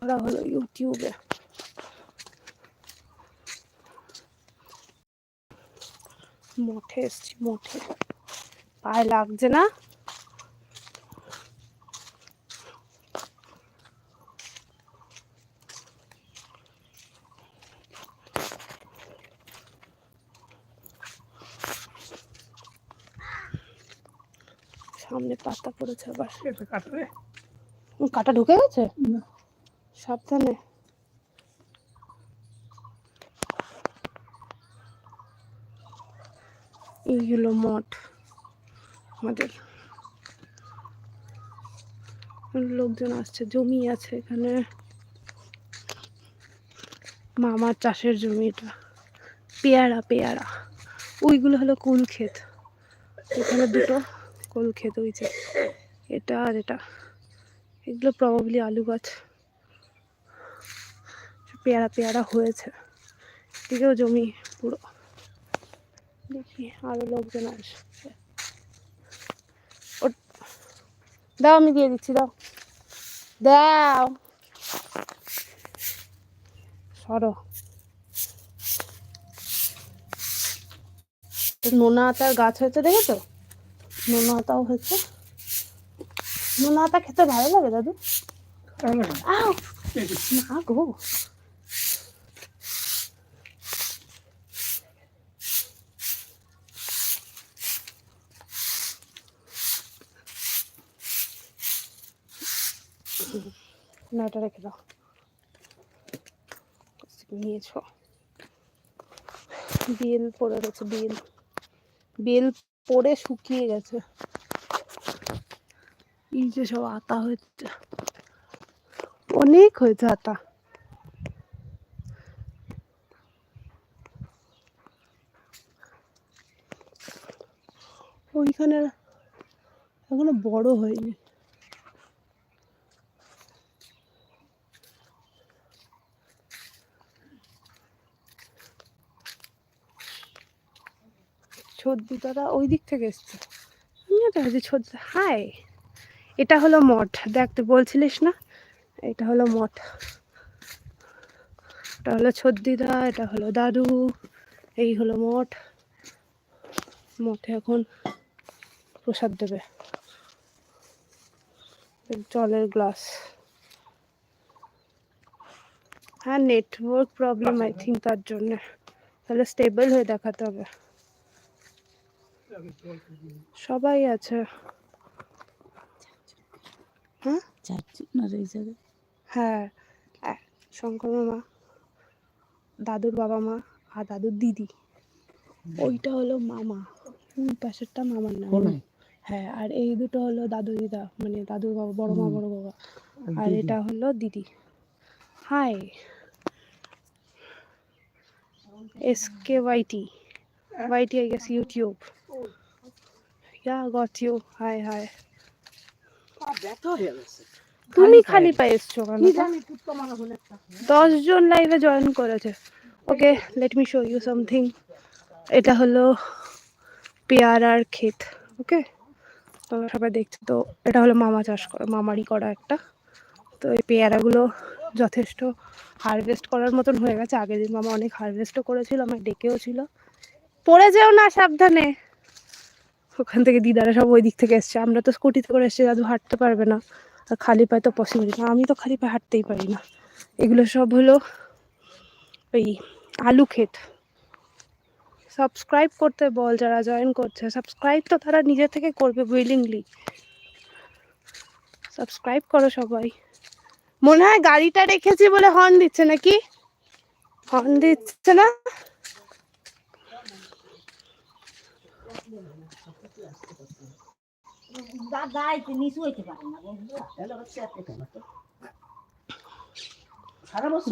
করা হলো ইউটিউবে। মঠে এসছি মঠে পায়ে লাগছে না? সামনে পাতা পড়েছে আবার। কাটা ঢুকে গেছে? না। সাবধানে। এই হলো মঠ আমাদের। লোকজন আসছে, জমি আছে এখানে। মামার চাষের জমি এটা। পেয়ারা পেয়ারা। ওইগুলো হলো কুল ক্ষেত। এখানে দুটো কুল ক্ষেত হয়েছে। এটা আর এটা। এগুলো প্রবাবলি আলু গাছ। পেয়ারা পেয়ারা হয়েছে। এদিকেও জমি পুরো। দেখি আরও লোকজন আসছে। দাও আমি দিয়ে দিচ্ছি দাও। দাও। সরো। তো নোনা আতার গাছ হয়েছে দেখেছ? নোনা আতাও হয়েছে। নোনা আতা খেতে ভালো লাগে দাদু? না গো। না রেখে দাও। নিয়েছো। গেছে শুকিয়ে গেছে। সব আতা হচ্ছে অনেক হয়েছে আতা। ওইখানে এখনও বড় হয়নি। ছদ্দিতারা ওই দিক থেকে এসছে। হাই এটা হলো মঠ। দেখ, তুই বলছিলিস না? এটা হলো মঠ। এটা হলো ছদ্দিদা এটা হলো দাদু এই হলো মঠ। মঠে এখন প্রসাদ দেবে। জলের গ্লাস। হ্যাঁ নেটওয়ার্ক প্রবলেম আই থিঙ্ক তার জন্য। তাহলে স্টেবল হয়ে দেখাতে হবে। সবাই আছে। হ্যাঁ? হ্যাঁ শঙ্কর মামা দাদুর বাবা মা আর দাদুর দিদি। ওইটা হলো মামা। ওই পাশেরটা মামার নাম। হ্যাঁ আর এই দুটো হলো দাদু দিদা মানে দাদুর বাবা বড় মা বড় বাবা। আর এটা হলো দিদি। Hi S K YT YT I guess YouTube. Yeah got you hi hi ব্যথা তুমি খালি পায়ে। এসছো কেন? দশ জন লাইভে জয়েন করেছে। Okay let me show you something এটা হলো পেয়ারার ক্ষেত। ওকে তোমরা সবাই দেখছ তো এটা হলো মামা চাষ করা মামারি করা একটা। তো এই পেয়ারাগুলো যথেষ্ট হারভেস্ট করার মতন হয়ে গেছে। আগের দিন মামা অনেক হারভেস্টও করেছিল আমার ডেকেও ছিল। পড়ে যেও না সাবধানে। ওখান থেকে দিদারা সব ওই দিক থেকে এসছে। আমরা তো স্কুটিতে করে এসছি, দাদু হাঁটতে পারবে না। আর খালি পায়ে তো পসিবল না। আমি তো খালি পায়ে হাঁটতেই পারি না। এগুলো সব হলো ওই আলু ক্ষেত। সাবস্ক্রাইব করতে বল যারা জয়েন করছে। সাবস্ক্রাইব তো তারা নিজে থেকে করবে উইলিংলি সাবস্ক্রাইব করো সবাই। মনে হয় গাড়িটা রেখেছি বলে হর্ন দিচ্ছে নাকি? হর্ন দিচ্ছে না? নিচু হইতে পারে না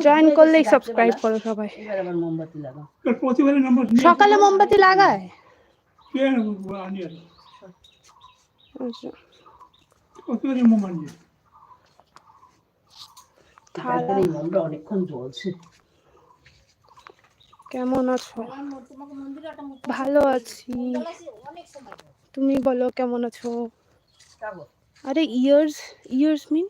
জয়েন করলেই সাবস্ক্রাইব করো সবাই। মোমবাতি লাগাও। সকালে মোমবাতি লাগায়? কে আনিয়ে আচ্ছা প্রতিবারের মোম আনিয়ে থালা তারপরে এই মোমটা অনেকক্ষণ জ্বলছে কেমন আছো? ভালো আছি। তুমি বলো কেমন আছো? আরে ইয়ার্স ইয়ার্স মিন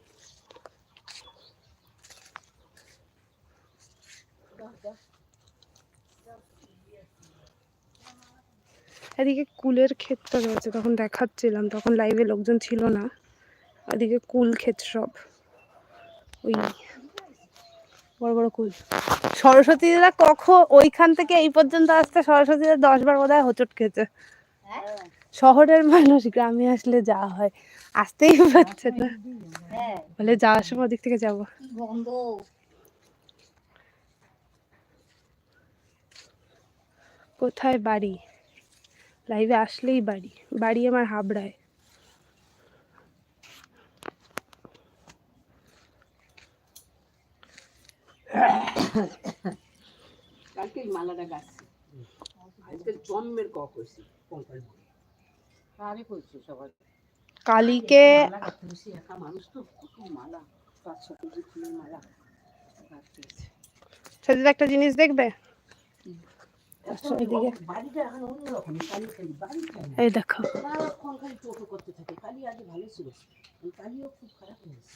এদিকে কুলের ক্ষেতটা রয়েছে, তখন দেখাচ্ছিলাম, তখন লাইভে লোকজন ছিল না। এদিকে কুল ক্ষেত সব। ওই বড় বড় কুল। সরস্বতী দিদা কখন, ওইখান থেকে এই পর্যন্ত আসতে সরস্বতী দিদা দশ বার বোধ হয় হোঁচট খেয়েছে। শহরের মানুষ গ্রামে আসলে যাওয়া হয়, আসতেই পারছে না। বলে যাওয়ার সময় ওদিক থেকে যাব। কোথায় বাড়ি? লাইভে আসলেই বাড়ি। বাড়ি আমার হাবড়ায়। কালকে এই মালাটা গাছছি আজকে জন্মের কক হয়েছে। পঙ্কাল কারে করছে সবাই কালীকে মালা গাঁথতে বসে একা মানুষ তো কত মালা পাঁচ ছ কেজি ফুলের মালা গাঁথতে হয়েছে। সেদিন একটা জিনিস দেখবে? এত এদিকে। বাড়িটা এখন অন্যরকম কালি কালি বাড়িটা না। এই দেখো। সারাক্ষণ খালি টোটো করতে থাকে। কালি আগে ভালো ছিল। এই কালিও খুব খারাপ হয়েছে।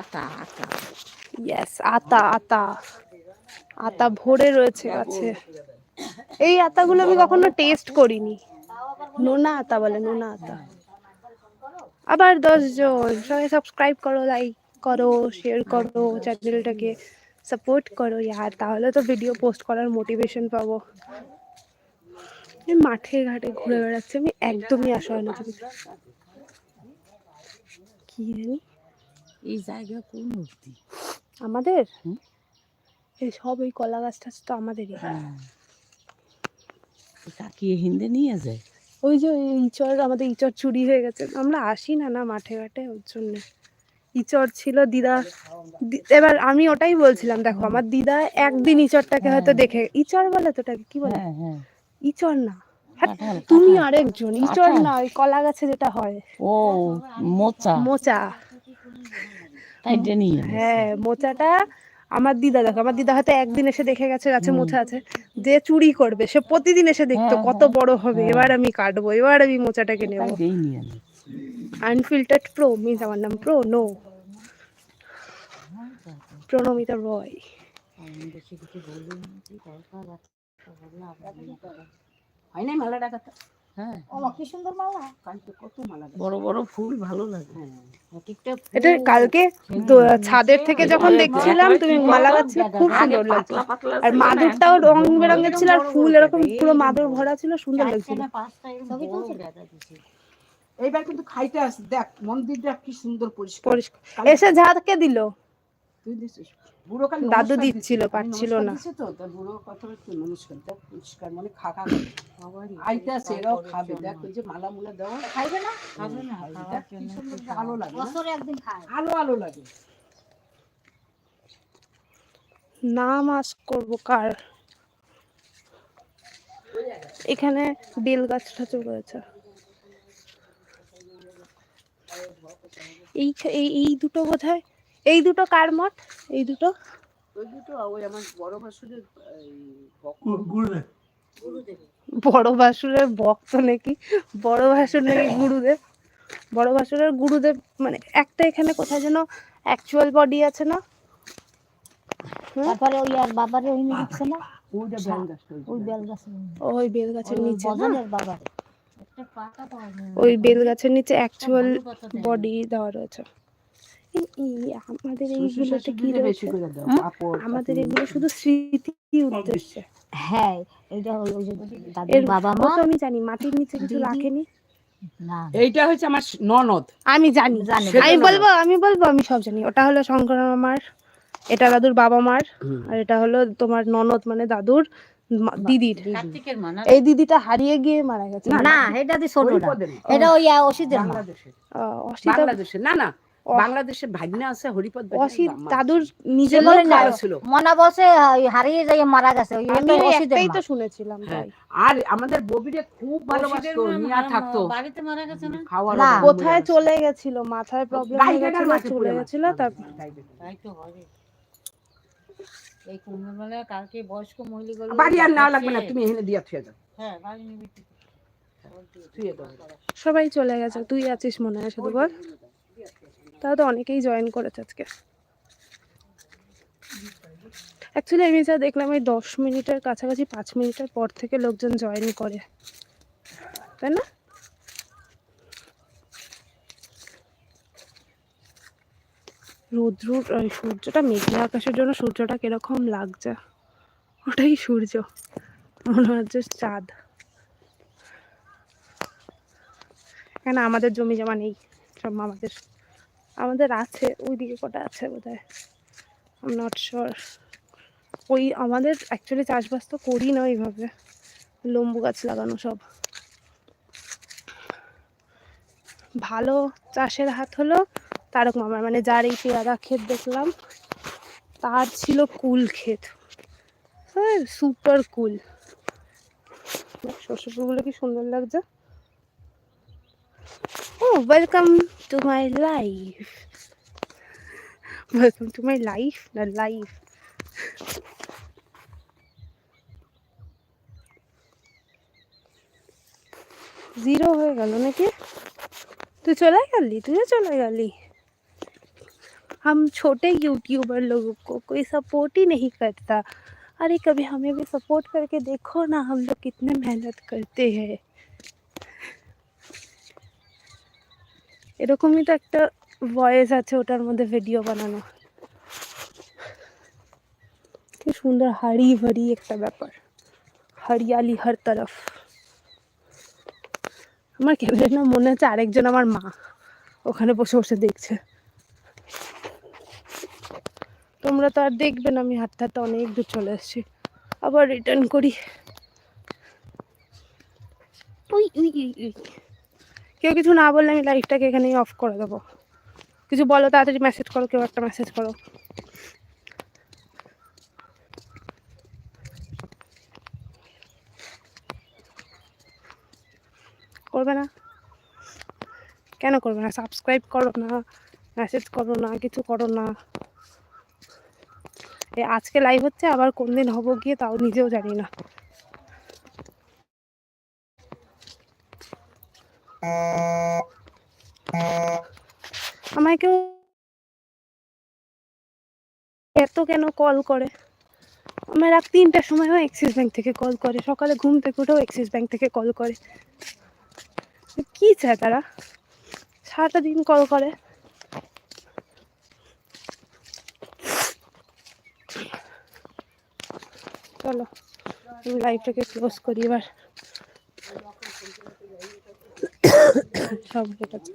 আটা আটা ইয়েস আতা আতা। আতা ভরে রয়েছে গাছে। এই আতাগুলো আমি কখনো টেস্ট করিনি। নোনা আতা বলে, নোনা আতা। আবার দশজন, সবাই সাবস্ক্রাইব করো লাইক করো শেয়ার করো চ্যানেলটাকে সাপোর্ট করো। ইয়ার তাহলে তো ভিডিও পোস্ট করার মোটিভেশন পাবো। মাঠে ঘাটে ঘুরে বেড়াচ্ছি, আমি একদমই আসা হয় না কি জানি? এই জায়গা কোন মূর্তি আমাদের? এই সব ওই কলা গাছ টাছ তো আমাদেরই। তাকিয়ে হিন্দে নিয়ে যায়। ওই যে আমাদের চুরি হয়ে গেছে। আমরা আসি না না মাঠে ঘাটে ওর জন্য। ইচড় ছিল দিদা। এবার আমি ওটাই বলছিলাম দেখো আমার দিদা একদিন ইচড়টাকে হয়তো দেখে ইচড় বলে তো ওটাকে কি বলে? হ্যাঁ হ্যাঁ। ইচড় না। হ্যাঁ, তুমি আরেকজন ইচড় কাঁঠাল। না ওই কলা গাছে যেটা হয়। ও মোচা। মোচা। নিয়ে হ্যাঁ মোচাটা আমার দিদা দেখো আমার দিদা হয়তো একদিন এসে দেখে গেছে গাছে মোচা আছে যে চুরি করবে সে প্রতিদিন এসে দেখতো হ্যাঁ, কত বড় হবে এবার আমি কাটবো এবার আমি মোচাটাকে নেব। আনফিল্টার্ড প্রো মিন্স আমার নাম প্রো নো প্রণমিতা রয়। হয় না মালা ডাকাতা হ্যাঁ। ও কি সুন্দর মালা? কালকে কত মালা বড় বড় ফুল ভালো লাগে। হ্যাঁ এক একটা এটা কালকে ছাদের থেকে যখন দেখছিলাম তুমি মালা গাচ্ছিলে খুব সুন্দর লাগছে পাতলা পাতলা আর মাদুরটাও রং বেরঙের ছিল আর ফুল এরকম পুরো মাদুর ভরা ছিল সুন্দর লাগছিল। এইবার কিন্তু খাইতে আস দেখ মন্দিরটা কি সুন্দর পরিষ্কার। পরিষ্কার। এসে ঝাঁকে দিল। তুই দিছিস? বুড়ো কাল দাদু দিচ্ছিল, পারছিল না। দিছে তো তার বুড়ো কথা নমস্কার দেখ পরিষ্কার মানে আইতে আছে খাবে। দেখ ওই যে মালা মুলা দেওয়া খাইবে না? খাবে না দেখ কি সুন্দর আলো লাগে বছরে একদিন খায়। আলো আলো লাগে। নাম আস করব কার? এখানে বেল গাছ টাছও রয়েছে এই এই এই দুটো বোধহয় এই দুটো কার মঠ? এই দুটো? ওই দুটো ওই আমার বড় ভাসুরের বড় ভাসুরের ভক্ত নাকি? বড় ভাসুর নাকি গুরুদেব? বড় ভাসুরের গুরুদেব মানে একটা এখানে কোথায় যেন অ্যাকচুয়াল বডি আছে না? তারপরে ওই আর বাবারে ওই দিচ্ছে না? ওই ওই বেল গাছে ওই বেল গাছের নিচে না? বদলের বাবার একটা পাতা পাওয়া যায়। ওই বেল গাছের নিচে অ্যাকচুয়াল। বডি দেওয়া রয়েছে। আমাদের এইগুলোতে কি রয়েছে। আমাদের এগুলো শুধু স্মৃতি উদ্দেশ্যে। হ্যাঁ এটা যে দাদুর বাবা মা। তো আমি জানি মাটির নিচে কিছু রাখেনি? এইটা হচ্ছে আমার ননদ। আমি জানি। জানি। আমি বলব আমি বলব আমি সব জানি। ওটা হলো শঙ্কর মামার এটা দাদুর বাবা মার আর এটা হলো তোমার ননদ মানে দাদুর দিদির। না? এই দিদিটা হারিয়ে গিয়ে মারা গেছে। না এটা হরিপদের এটা ওই অসিতের মা। অসিতা না না বাংলাদেশের ভাগ্নে আছে হরিপদ অসিত দাদুর নিজের ছিল। মনা বসে হারিয়ে যাই মারা গেছে আমি একটাই তো শুনেছিলাম হ্যাঁ, আর আমাদের ববিরে খুব ভালোবাসতো নিয়ে থাকতো। বাড়িতে মারা গেছে না? খাওয়ার কোথায় চলে গেছিল মাথায় প্রবলেম হয়ে গেছিল চলে গেছিল তারপর তাই তো। হবে এই কালকে বয়স্ক মহিলাগুলো বাড়ি আর না লাগবে না তুমি এখানে দিয়া থুয়ে দাও। হ্যাঁ বাড়ি নিবি সবাই চলে গেছে তুই আছিস মনে হয় শুধু বল তাও তো অনেকেই জয়েন করেছে আজকে। অ্যাকচুয়ালি আমি যা দেখলাম, এই দশ মিনিটের কাছাকাছি পাঁচ মিনিটের পর থেকে লোকজন জয়েন করে। তাই না? রৌদ্র সূর্যটা মেঘলা আকাশের জন্য সূর্যটা কীরকম লাগছে? ওটাই সূর্য। মনে হচ্ছে চাঁদ। কেন আমাদের জমি জমা নেই? সব আমাদের। আমাদের আছে, ওইদিকে কটা আছে বোধ হয় আম নট শিওর ওই আমাদের অ্যাকচুয়ালি চাষবাস তো করি না ওইভাবে। লম্বু গাছ লাগানো সব। ভালো চাষের হাত হলো তারক মামার মানে যার এই পেয়ারা ক্ষেত দেখলাম, তার ছিল কুল ক্ষেত। হ্যাঁ সুপার কুল। শস্য কি সুন্দর লাগছে? ও welcome to my life welcome to my life না লাইফ জিরো হয়ে গেল নাকি তুই চলে গেলি তুইও चले गली हम छोटे यूट्यूबर लोगों को कोई सपोर्ट ही नहीं करता अरे कभी हमें भी सपोर्ट करके देखो ना हम लोग कितने मेहनत करते हैं এরকমই তো একটা ভয়েস আছে ওটার মধ্যে ভিডিও বানানো। কি সুন্দর হাড়ি ভারি একটা ব্যাপার। হরিয়ালি হর তরফ। আমার কেন না মনে হচ্ছে আরেকজন আমার মা। ওখানে বসে বসে দেখছে। তোমরা তো আর দেখবে না, আমি হাঁটতে হাঁটতে অনেক দূর চলে এসেছি। আবার রিটার্ন করি। ওই উই উই কেউ কিছু না বললে আমি লাইফটাকে এখানেই অফ করে দেবো। কিছু বলো তাড়াতাড়ি মেসেজ করো, কেউ একটা মেসেজ করো। করবে না? কেন করবে না? সাবস্ক্রাইব করো না মেসেজ করো না, কিছু করো না। আজকে লাইভ হচ্ছে, আবার কোন দিন হব গিয়ে তাও নিজেও জানি না। আমায় এত কেন কল করে? আমার রাত তিনটার সময়ও অ্যাক্সিস ব্যাংক থেকে কল করে। সকালে ঘুম থেকে উঠেও অ্যাক্সিস ব্যাংক থেকে কল করে। কি চায় তারা সারাটা দিন কল করে। চলো লাইভটাকে ক্লোজ করি এবার। সব ঠিক আছে